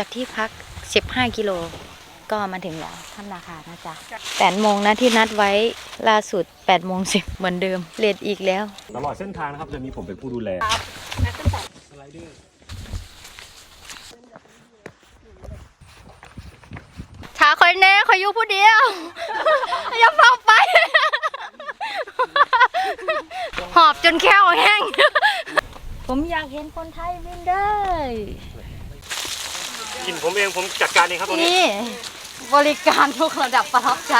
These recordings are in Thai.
จากที่พัก 15 กิโลก็มาถึงแล้วถ้ำนาคานะจ๊ะ8โมงนะที่นัดไว้ล่าสุด8โมง10เหมือนเดิมเลทอีกแล้ว ตลอดเส้นทางนะครับ จะมีผมเป็นผู้ดูแลสไลเดอร์ชาคอยแน่คอยอยู่ผู้เดียว อย่าเฝ้าไป หอบจนแค้วแห้ง ผมอยากเห็นคนไทยบินได้ กินผมเองผมจัดการเองครับตรงนี้นี่บริการทุกระดับประทับใจ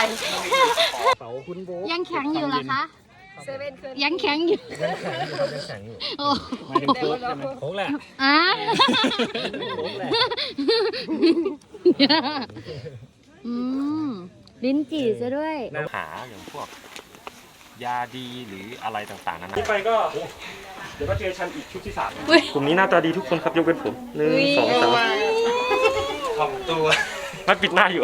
เป๋าคุณโบ๊ยังแข็งอยู่เหรอคะยังแข็งอยู่ยังแข็งอยู่ครับยังแข็งอยู่โอ้หมายถึงโค้กใช่ไหมโค้กแหละอะโค้กแหละอืมลิ้นจี่ซะด้วย น้ำหาอย่างพวก ยาดีหรืออะไรต่างๆนั้นนี่ไปก็เดี๋ยวก็เจอชันอีกชุดที่สามอุ๊ยกลุ่มนี้หน้าตาดีทุกคนครับยกเว้นผมหนึ่งสองสาม ทำตัว มันปิดหน้าอยู่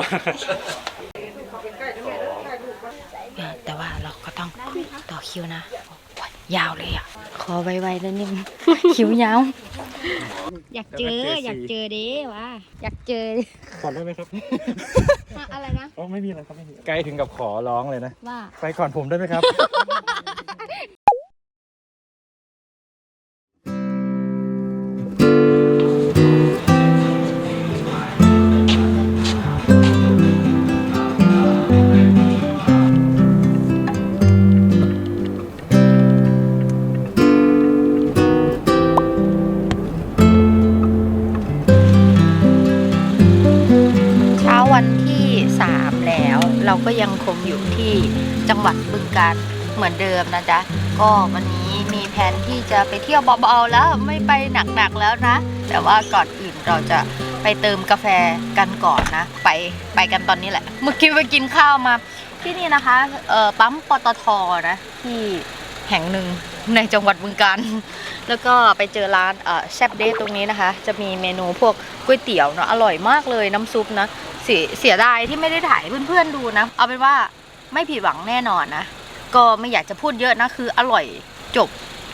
แต่ว่าเราก็ต้องต่อคิวนะโอ้ยยาวเลยอะ ขอไวๆแล้วนี่คิวยาว อยากเจอ แล้วก็ JC อยากเจอเด้วะอยากเจอก่อนได้ไหมครับอะไรนะ อ๋อไม่มีอะไรครับไม่มีไกลถึงกับขอร้องเลยนะ ว่า ไปก่อนผมได้ไหมครับ นะจ๊ะ ก็วันนี้มีแผนที่จะไปเที่ยวเบาๆแล้วไม่ไปหนักๆแล้วนะ แต่ว่าก่อนอื่นเราจะไปเติมกาแฟกันก่อนนะ ไปไปกันตอนนี้แหละ เมื่อกี้ไปกินข้าวมา ที่นี่นะคะเอ่อปั๊มปตทนะที่แห่งหนึ่งในจังหวัดบึงกาฬแล้วก็ไปเจอร้านเอ่อแซบเดย์ตรงนี้นะคะ จะมีเมนูพวกก๋วยเตี๋ยวเนาะอร่อยมากเลยน้ำซุปนะเสียเสียดายที่ไม่ได้ถ่ายเพื่อนๆดูนะ เอาเป็นว่าไม่ผิดหวังแน่นอนนะ ก็ไม่อยากจะพูดเยอะนะคืออร่อยจบ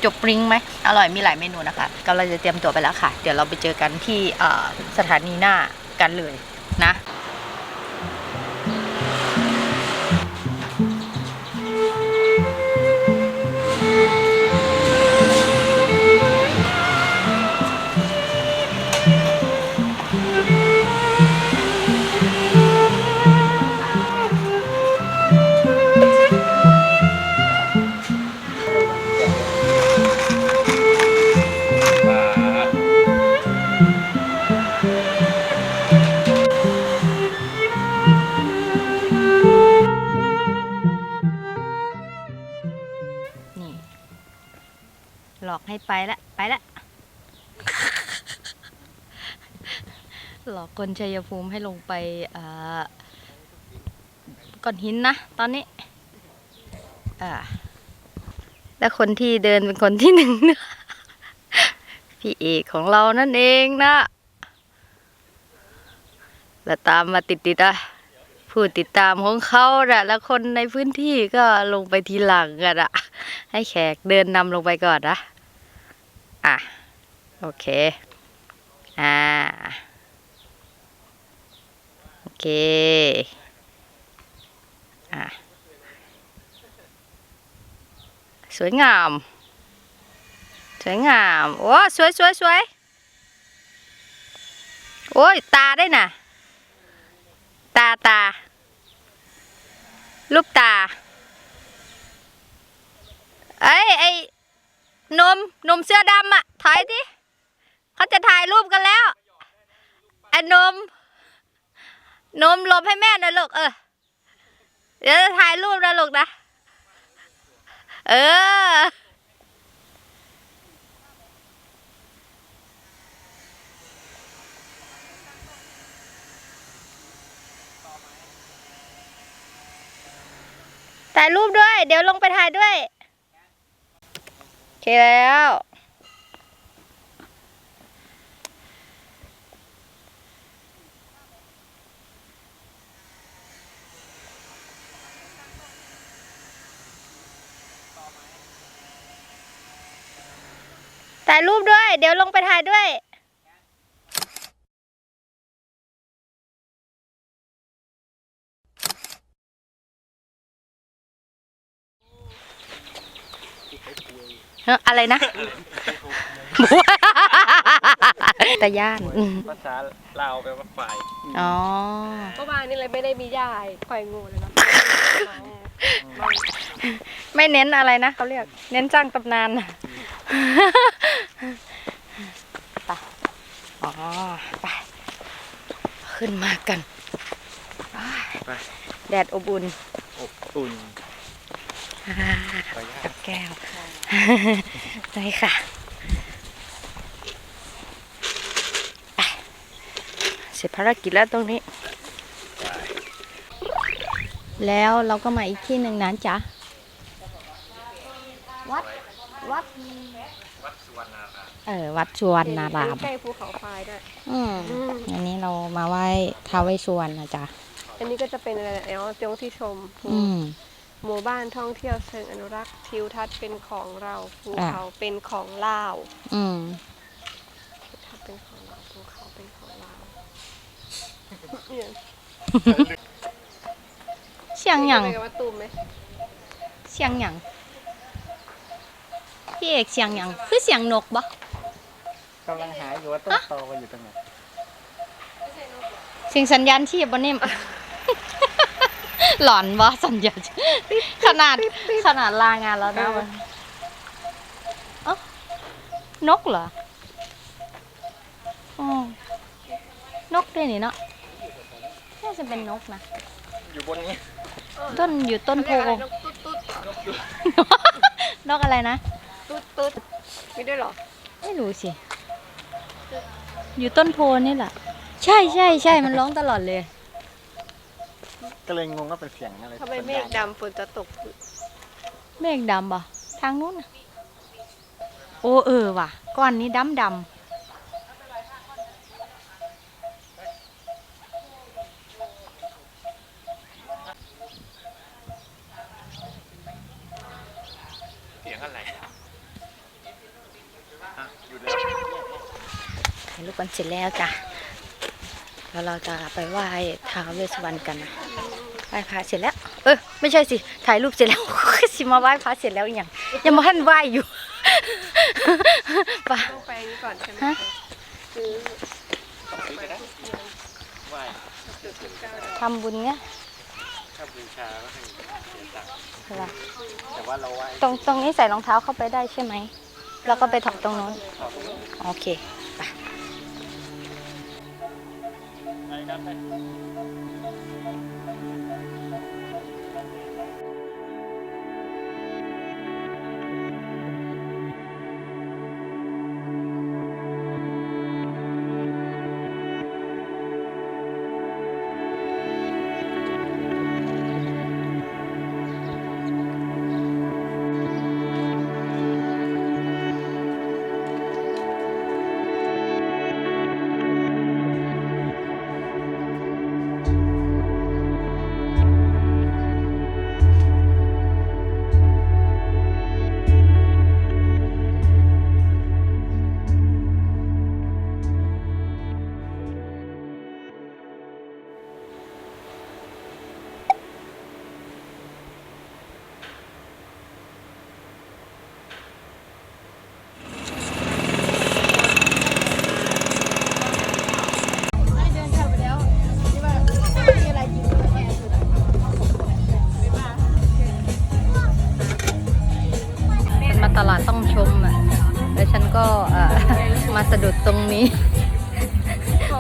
จบปริ้งไหมอร่อยมีหลายเมนูนะคะกำลังจะเตรียมตัวไปแล้วค่ะ เดี๋ยวเราไปเจอกันที่สถานีหน้ากันเลยนะ คนชัยภูมิให้ลงไปเอ่อก้อนหินนะ ตอนนี้อ่าและคนที่เดินเป็นคนที่หนึ่งนะพี่เอกของเรานั่นเองนะ แล้วตามมาติดติดอะผู้ติดตามของเขาน่ะแล้วคนในพื้นที่ก็ลงไปทีหลังกันอะให้แขกเดินนำลงไปก่อนนะ อะ โอเค อ่า เคอะสวยงาม สวยงาม โอ้สวยสวยสวยโอ้ย ตาได้น่ะ ตาตารูปตา เอ้ยไอ้หนมหนมเสื้อดำอะถอยดิเขาจะถ่ายรูปกันแล้วไอ้หนม นมหลบให้แม่หน่อยลูกเออ เดี๋ยวจะถ่ายรูปนะลูกนะ เออ ถ่ายรูปด้วย เดี๋ยวลงไปถ่ายด้วย โอเคแล้ว ถ่ายรูปด้วย เดี๋ยวลงไปถ่ายด้วยเอ้ออะไรนะ ตะย่านภาษาลาวแปลว่าฝ่ายอ๋อ เมื่อวานนี่เลยไม่ได้มียายคล่อยงูเลยนะไม่เน้นอะไรนะเขาเรียก เน้นจ้างตำนานน่ะ ไปอ๋อไป ขึ้นมากัน ไปแดดอบอุ่นอบอุ่นอ่ากับแก้วได้ค่ะ ไป เสร็จภารกิจแล้วตรงนี้ แล้วเราก็มาอีกที่หนึ่งนั้นจ้ะ วัดวัดสุวรรณารามเออ วัดสุวรรณารามใกล้ภูเขาไฟด้วย อืมอืม อันนี้เรามาไหว้ท้าวเวสสุวรรณนะจ๊ะอันนี้ก็จะเป็นอะไรนะแอลตรงที่ชมอืม หมู่บ้านท่องเที่ยวเชิงอนุรักษ์ทิวทัศน์เป็นของเราภูอะ เขาเป็นของลาวอืม ทิวทัศน์เป็นของเราภูเขาเป็นของลาวเนี่ยเชียงหยัง ไปกับวัดตูมไหมเสียงหยัง พี่เอกเสียงหยังคือเสียงนกบ่กำลังหาอยู่ว่าต้นตออยู่ตรงไหนเสียงสัญญาณชีพบ่นิ่ม หลอนบ่สัญญาณชีพขนาดขนาดลางานแล้วนะมันเอ้านกเหรออ๋อนกด้วยนี่เนาะน่าจะเป็นนกนะ อยู่บนนี้ ต้นอยู่ต้นโพเขาเรียกอะไรนกตุ๊ดตุ๊ดนกอะไรนะ ตุ๊ดตุ๊ดมีด้วยเหรอ ไม่รู้สิ อยู่ต้นโพนี่แหละ ใช่ใช่ใช่มันร้องตลอดเลย ก็เลยงงว่าเป็นเสียงอะไรทำไมเมฆดำฝนจะตก เมฆดำป่ะทางนู้นน่ะโอ้เออว่ะ ก้อนนี้ดำดเสียงอะไรำถ่ายรูปกัน เสร็จแล้วจ้ะแล้วเราจะไปไหว้ท้าวเวสสวรรณกันนะไหว้พระเสร็จแล้ว เออไม่ใช่สิถ่ายรูปเสร็จแล้ว สิมาไหว้พระเสร็จแล้วอีกอย่างยังมาท่านไหว้อยู่ไปต้องไปนี่ก่อนใช่ไหมฮะซื้อไหว้จุดสิบเก้าดอกทำบุญเนี่ยถ้าบูชาก็ให้เสียตังค์เหรอแต่ว่าเราไหว้ตรงตรงนี้ใส่รองเท้าเข้าไปได้ใช่ไหมแล้วก็ไปถอดตรงโน้นโอเคไปไป ください。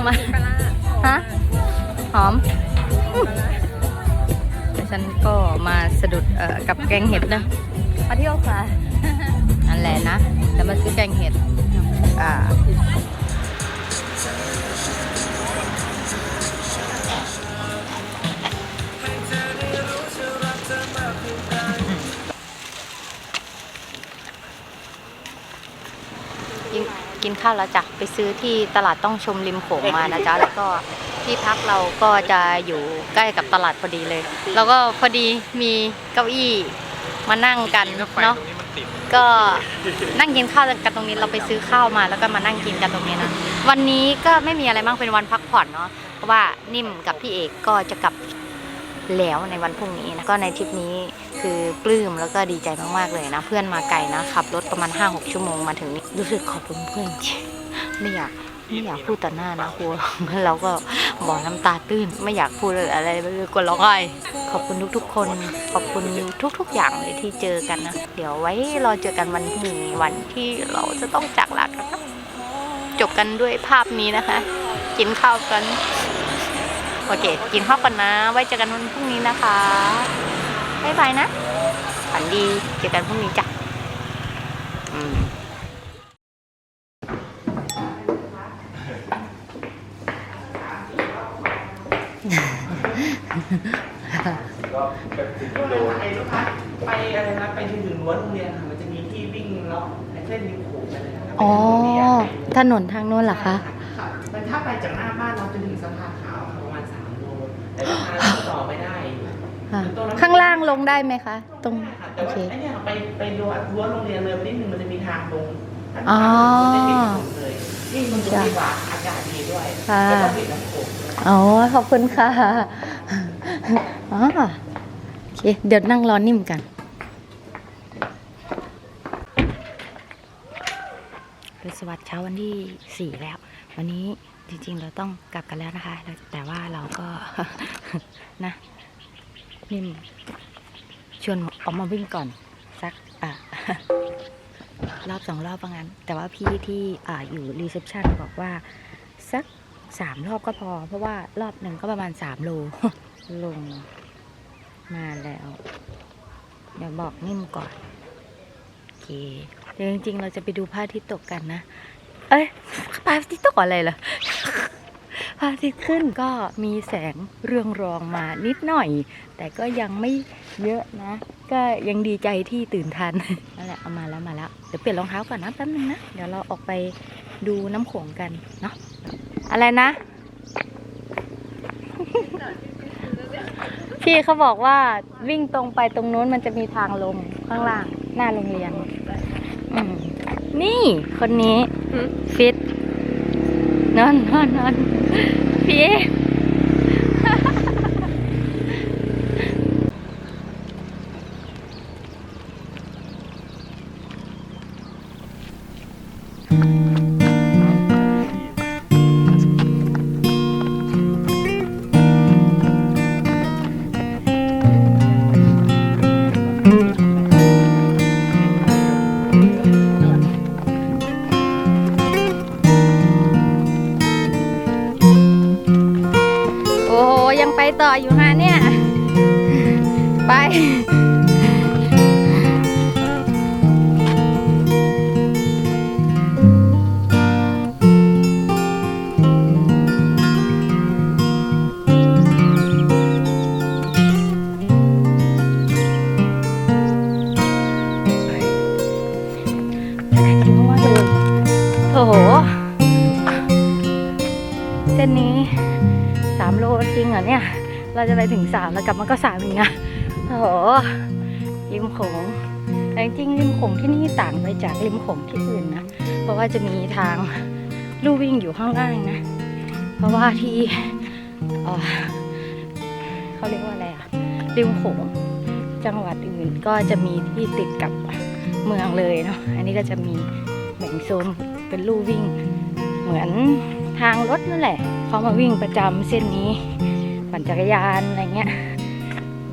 มา ฮะ หอมแล้วฉันก็มาสะดุดเอ่อกับแกงเห็ดนะมาเที่ยวค่ะ นั่นแหละนะจะมาซื้อแกงเห็ด อ่า กินกินข้าวแล้วจ้ะไปซื้อที่ตลาดต้องชมริมโขงมานะจ๊ะแล้วก็ที่พักเราก็จะอยู่ใกล้กับตลาดพอดีเลย แล้วก็พอดีมีเก้าอี้มานั่งกันถ้าไฟเนาะตรงนี้มันติดก็นั่งกินข้าวกันตรงนี้เราไปซื้อข้าวมา แล้วก็มานั่งกินกันตรงนี้นะวันนี้ก็ไม่มีอะไรมากเป็นวันพักผ่อนเนาะเพราะว่านิ่มกับพี่เอกก็จะกลับ แล้วในวันพรุ่งนี้นะก็ในทริปนี้คือปลื้มแล้วก็ดีใจมากๆเลยนะ เพื่อนมาไกลนะขับรถประมาณ 5-6 ชั่วโมงมาถึงนี่รู้สึกขอบคุณเพื่อนไม่อยากไม่อยากพูดต่อหน้านะครูเราก็บอกน้ำตาตื้นไม่อยากพูดอะไรเลยกลัวร้องไห้ขอบคุณทุกๆ คน ขอบคุณทุก ๆ อย่างเลยที่เจอกันนะ เดี๋ยวไว้รอเจอกันวันพรุ่งนี้วันที่เราจะต้องจากลากันจบกันด้วยภาพนี้นะคะ กินข้าวกัน โอเค กินข้าวกันนะ ไว้เจอกันวันพรุ่งนี้นะคะบ๊ายบายนะฝันดีเจอกันพรุ่งนี้จ้ะอืมไปอะไรนะไปถึงรั้วโรงเรียนค่ะมันจะมีที่วิ่งเลาะเส้นริมโขงอะไรนะอ๋อ ถนนทางโน้นเหรอคะค่ะมันถ้าไปจากหน้าบ้านเราจนถึงสะพาน แต่สะพานเราต่อไม่ได้ค่ะข้างล่างลงได้ไหมคะ ตรงค่ะโอแต่ว่าเค ไอ้เนี่ยไปไปรั้วรั้วโรงเรียนเลยไปนิดนึงมันจะมีทางลงอ๋อมันจะปิดถนนเลยนี่มันจะดีกว่าอากาศดีด้วยค่ะ แล้วก็ปิดน้ำโขงด้วยอ๋อขอบคุณค่ะอ๋อโอเค เดี๋ยวนั่งรอนิ่มกัน รุสวัสดิ์เช้าวันที่สี่แล้ว วันนี้จริงๆ เราต้องกลับกันแล้วนะคะ แต่ว่าเราก็นะนิ่มชวนออกมาวิ่งก่อน สักอะรอบสองรอบว่างั้นแต่ว่าพี่ที่อ่าอยู่รีเซพชันบอกว่า สักสามรอบก็พอ เพราะว่ารอบหนึ่งก็ประมาณสามโล ลงมาแล้ว เดี๋ยวบอกนิ่มก่อน โอเค ดี๋ยวจริงๆ เราจะไปดูพระอาทิตย์ตกกันนะ เอ้ยพระอาทิตย์ตกอะไรเหรอพระอาทิตย์ขึ้นก็มีแสงเรืองรองมานิดหน่อย แต่ก็ยังไม่เยอะนะ ก็ยังดีใจที่ตื่นทันนั่นแหละเอามาแล้วมาแล้วเดี๋ยวเปลี่ยนรองเท้าก่อนนะแป๊บนึงนะเดี๋ยวเราออกไปดูน้ำโขงกันเนาะอะไรนะ พี่เขาบอกว่าวิ่งตรงไปตรงนู้นมันจะมีทางลงข้างล่างหน้าโรงเรียน นี่คนนี้ฟิตนอนนอนนอนพี่ สามโลจริงเหรอเนี่ย เราจะไปถึงสามแล้วกลับมาก็สามอีกนะโอ้โหริมโขงแต่จริงริมโขงที่นี่ต่างไปจากริมโขงที่อื่นนะ เพราะว่าจะมีทางลู่วิ่งอยู่ข้างล่างนะ เพราะว่าที่เขาเรียกว่าอะไรอะริมโขงจังหวัดอื่นก็จะมีที่ติดกับเมืองเลยเนาะ อันนี้ก็จะมีแบ่งโซนเป็นลู่วิ่ง เหมือนทางรถนั่นแหละ เขามาวิ่งประจำเส้นนี้ปั่นจักรยานอะไรเงี้ย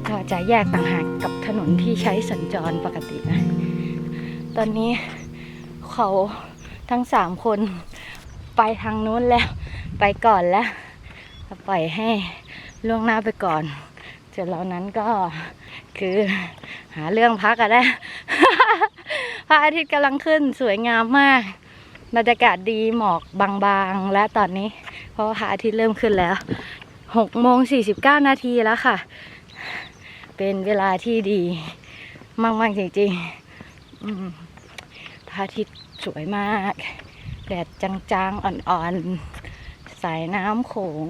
ก็จะแยกต่างหากกับถนนที่ใช้สัญจรปกตินะตอนนี้เขาทั้งสามคนไปทางนู้นแล้ว ไปก่อนแล้วปล่อยให้ล่วงหน้าไปก่อนเสร็จแล้วนั้นก็คือหาเรื่องพักอะนะพระอาทิตย์กำลังขึ้นสวยงามมากบรรยากาศดีหมอกบางๆ และตอนนี้ ราะพระอาทิตย์เริ่มขึ้นแล้วหกโมงสี่สิบเก้านาทีแล้วค่ะ เป็นเวลาที่ดีมากๆจริงๆพระอาทิตย์สวยมาก แดดจางๆ อ่อนๆ สายน้ำโขง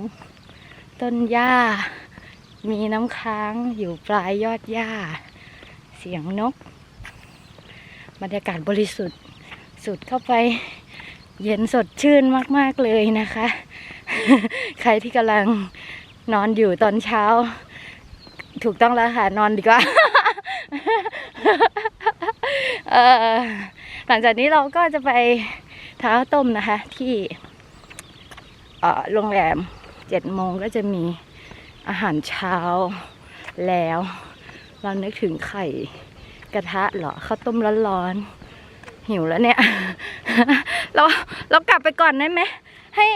ต้นหญ้า มีน้ำค้างอยู่ปลายยอดหญ้า เสียงนก บรรยากาศบริสุทธิ์ สุดเข้าไปเย็นสดชื่นมาก ๆ เลยนะคะ ใครที่กำลังนอนอยู่ตอนเช้า ถูกต้องแล้วค่ะ นอนดีกว่าหลังจากนี้เราก็จะไปเท้าต้มนะคะ ที่โรงแรมเจ็ดโมงก็จะมีอาหารเช้าแล้ว เรานึกถึงไข่กระทะเหรอข้าวต้มร้อนๆหิวแล้วเนี่ย เราเรากลับไปก่อนได้ไหมให้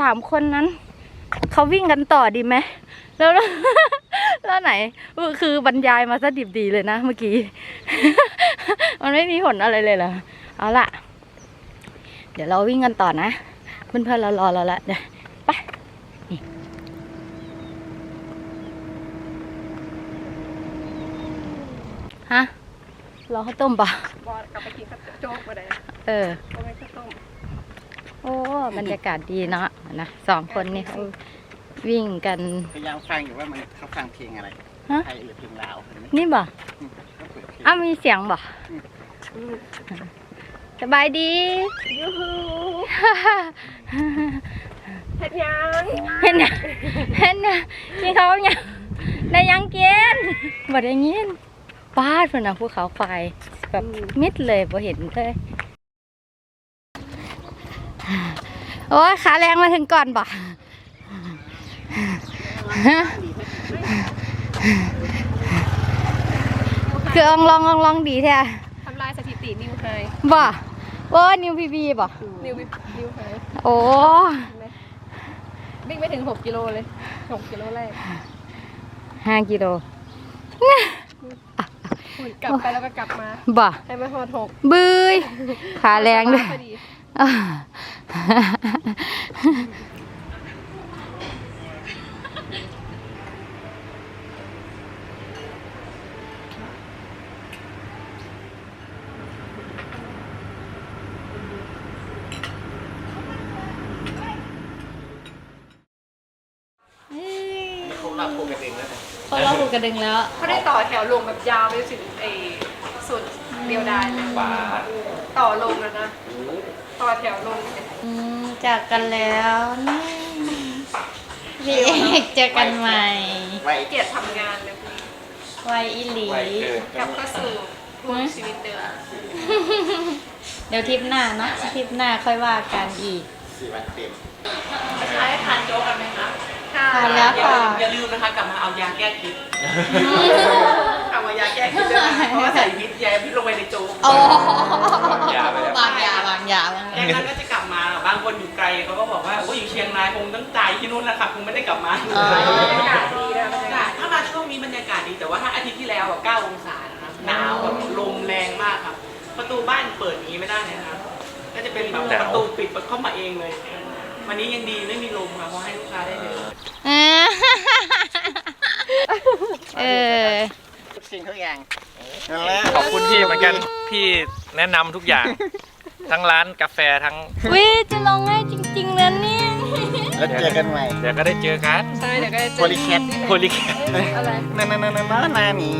สามคนนั้น เขาวิ่งกันต่อดีไหมแล้วแล้วไหนคือบรรยายมาซะดิบดีเลยนะเมื่อกี้ มันไม่มีผลอะไรเลยเหรอเอาล่ะ เดี๋ยวเราวิ่งกันต่อนะเพื่อนๆเรารอเราละเดี๋ยวไปนี่ฮะรอข้าวต้มปะบอกกลับไปกินข้าวโจ๊กมาได้เออก็ไม่ข้าวต้ม โอ้บรรยากาศดีเนาะนะสองคนนี่เขาวิ่งกันพยายามฟังอยู่ว่ามันเขาฟังเพลงอะไรฮะไทยหรือเพลงลาวเห็นไหมนี่บ่ก็เปิดเพลงอ้าวมีเสียงบ่สบายดียูฮูเฮ็ดยังเห็นนะเห็นนะกินเขาวยังได้ยังกินบ่ได้ยินป้าดเพิ่นน่ะภูเขาไฟแบบมิดเลยบ่เห็นเลย โอ้ยขาแรงมาถึงก่อนบ่ฮะคือลองลองลองลองดีแท้ทำลายสถิตินิวไฮบ่โอ้นิวพีบีบ่นิวนิวไฮโอ้วิ่งไม่ถึง 6 กิโลเลย 6 กิโลแรกห้ากิโลหุ่นกลับไปแล้วก็กลับมาบ่ให้มันพอถกบืยขาแรงด้วย พอดีอ่าเขาเล่าผูกกระดึงแล้ว เขาได้ต่อแถวลงแบบยาวไปถึงไอ้สุดเดียวดายเลยต่อลงแล้วนะ ต่อแถวลงเนี่ยอืมจากกันแล้วนี่พี่เอกเจอกันใหม่ไว้เกลียดทำงานเลยพี่ไวอีหลีกลับเข้าสู่วงชีวิตเดิมเดี๋ยวทริปหน้าเนาะทริปหน้าค่อยว่ากันอีก สี่วันเต็มใช้ทานโจ๊กกันไหมคะค่ะทานแล้ว อย่าค่ะลืมอย่าลืมนะคะกลับมาเอายาแก้พิษกลับมายาแก้พิษด้วยนะเพราะว่าใส่พิษยาพิษลงไปในโจ๊ก โอ้ยาไปแล้วบางยาบางยา บางแค่นั้นก็จะกลับมาบางคนอยู่ไกลเขาก็บอกว่าโอ้ยอยู่เชียงรายคงต้องจ่ายที่นู่นนะครับคงไม่ได้กลับมาอ๋อบรรยากาศดีนะบรรยากาศถ้ามาช่วงนี้บรรยากาศดีแต่ว่าถ้าอาทิตย์ที่แล้วอะ9องศานะครับหนาวแบบลมแรงมากครับประตูบ้านเปิดอย่างนี้ไม่ได้เลยนะครับก็จะเป็นแบบประตูปิดเข้ามาเองเลย วันนี้ยังดีไม่มีลมค่ะเพราะให้ลูกค้าได้เดินเออทุกสิ่งทุกอย่างนั่นแหละขอบคุณพี่เหมือนกันพี่แนะนำทุกอย่าง ทั้งร้านกาแฟทั้งวิจะลงให้จริงๆแล้วเนี่ยแล้วเจอกันใหม่เดี๋ยวก็ได้เจอกันใช่เดี๋ยวก็จะเจโพอลิแคทโพลิแคทอะไรนั่นนั่นนั่นนั่นนานี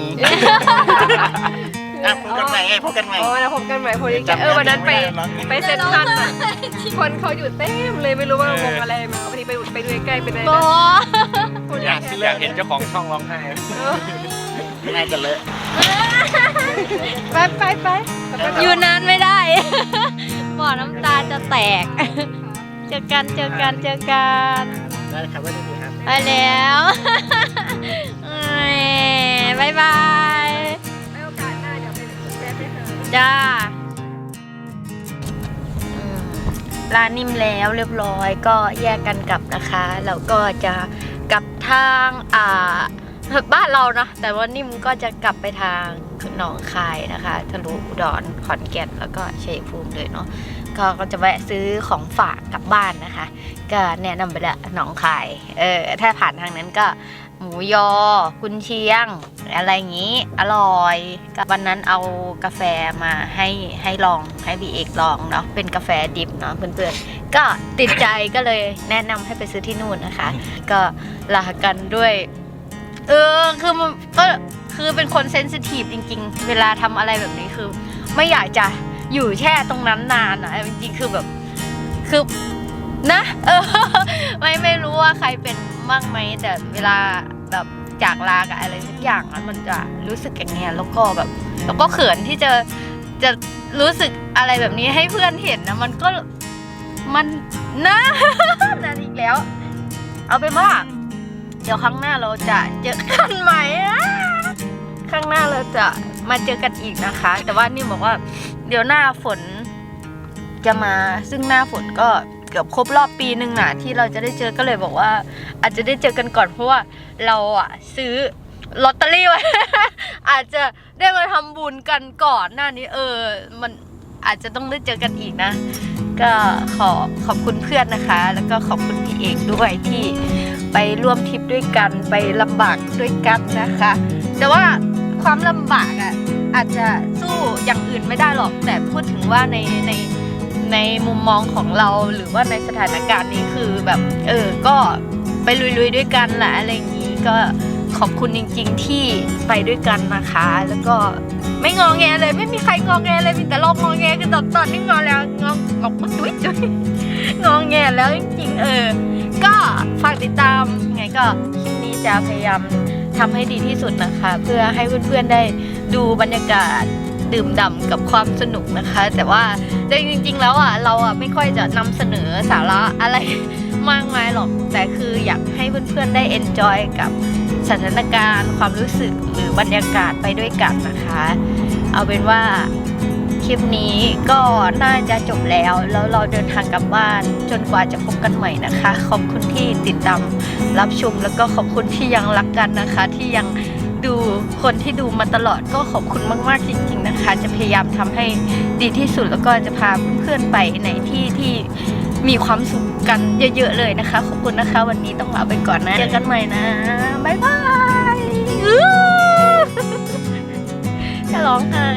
อะพบกันใหม่ไงพบกันใหม่ อ๋อแล้วพบกันใหม่โพลิแคทจำเออวันนั้นไปไม่ได้หรอกไปเซ็นทรัลน่ะคนเขาอยู่เต็มเลยไม่รู้ว่าวงอะไรมาวันนี้ไปไปดูใกล้ๆเป็นอะไรโบนะโพลิอยากแคทอยากเห็นเจ้าของช่องร้องไห้เออน่าจะเลอะ ไปไปไปอยู่นานไม่ได้ บ่อน้ำตาจะแตก เจอกันเจอกันเจอกันได้ครับว่าดีครับไปแล้วเอ้ยบายบายไว้โอกาสหน้าเดี๋ยวไปแวะไปหาจ้าอืมร้านนิ่มแล้วเรียบร้อยก็แยกกันกลับนะคะแล้วก็จะกลับทางอ่าบ้านเรานะแต่ว่านิ่มก็จะกลับไปทาง หนองคายนะคะทะลุอุดรขอนแก่นแล้วก็ชัยภูมิเลยเนาะก็ก็จะแวะซื้อของฝากกลับบ้านนะคะ ก็แนะนำไปละหนองคายเออถ้าผ่านทางนั้นก็หมูยอกุนเชียง อะไรอย่างนี้ อร่อยก็วันนั้นเอากาแฟมาให้ให้ลองให้พี่เอกลองเนาะเป็นกาแฟดิบเนาะเพื่อนๆ ก็ติดใจก็เลยแนะนำให้ไปซื้อที่นู่นนะคะ ก็ลากันด้วย เออ คือมันก็ คือเป็นคนเซนซิทีฟจริง ๆ เวลาทำอะไรแบบนี้คือ ไม่อยากจะอยู่แช่ตรงนั้นนานอะจริงๆคือแบบคือนะ เออ ไม่ไม่รู้ว่าใครเป็นบ้างไหมแต่เวลาแบบจากลากับอะไรสักอย่างอะมันจะรู้สึกอย่างเงี้ยแล้วก็แบบ แล้วก็เขินที่จะจะรู้สึกอะไรแบบนี้ให้เพื่อนเห็นนะมันก็มันนะนั่นอีกแล้ว เอาเป็นว่า เดี๋ยวครั้งหน้าเราจะเจอกันใหม่ อะครั้งหน้าเราจะมาเจอกันอีกนะคะ แต่ว่านี่บอกว่าเดี๋ยวหน้าฝนจะมาซึ่งหน้าฝนก็เกือบครบรอบปีหนึ่งนะที่เราจะได้เจอก็เลยบอกว่า อาจจะได้เจอกันก่อนเพราะว่าเราอะซื้อลอตเตอรี่ไว้ อาจจะได้มาทำบุญกันก่อนหน้านี้ เออ มันอาจจะต้องได้เจอกันอีกนะ ก็ขอขอบคุณเพื่อนนะคะ แล้วก็ขอบคุณพี่เอกด้วยที่ไปร่วมทริปด้วยกันไปลำบากด้วยกันนะคะ แต่ว่า ความลำบากอะอาจจะสู้อย่างอื่นไม่ได้หรอก แต่พูดถึงว่าในในในมุมมองของเราหรือว่าในสถานการณ์นี้คือแบบเออก็ไปลุยๆด้วยกันแหละอะไรอย่างนี้ก็ขอบคุณจริง ๆ ที่ไปด้วยกันนะคะ แล้วก็ไม่งอแงเลยไม่มีใครงอแงเลยมีแต่เรางอแงกันตอนตอนที่งอแล้วงองอกมาจุ๊ยจุ๊ยงอแงแล้วจริงๆเออ ก็ฝากติดตามไงก็คลิปนี้จะพยายาม ทำให้ดีที่สุดนะคะ เพื่อให้เพื่อนๆได้ดูบรรยากาศดื่มด่ำกับความสนุกนะคะ แต่ว่าจริงๆแล้วอะเราอะไม่ค่อยจะนำเสนอสาระอะไรมากมายหรอกแต่คืออยากให้เพื่อนๆได้ enjoy กับสถานการณ์ ความรู้สึกหรือบรรยากาศไปด้วยกันนะคะ เอาเป็นว่า ลิปนี้ก็น่าจะจบแล้ว แล้วเราเดินทางกลับบ้านจนกว่าจะพบกันใหม่นะคะ ขอบคุณที่ติดตามรับชมแล้วก็ขอบคุณที่ยังรักกันนะคะ ที่ยังดูคนที่ดูมาตลอดก็ขอบคุณมาก ๆ จริง ๆนะคะ จะพยายามทำให้ดีที่สุดแล้วก็จะพาเพื่อนๆไปในที่ที่มีความสุขกันเยอะ ๆ เลยนะคะ ขอบคุณนะคะ วันนี้ต้องลาไปก่อนนะ เจอกันใหม่นะบ๊ายบายจะร้องไห้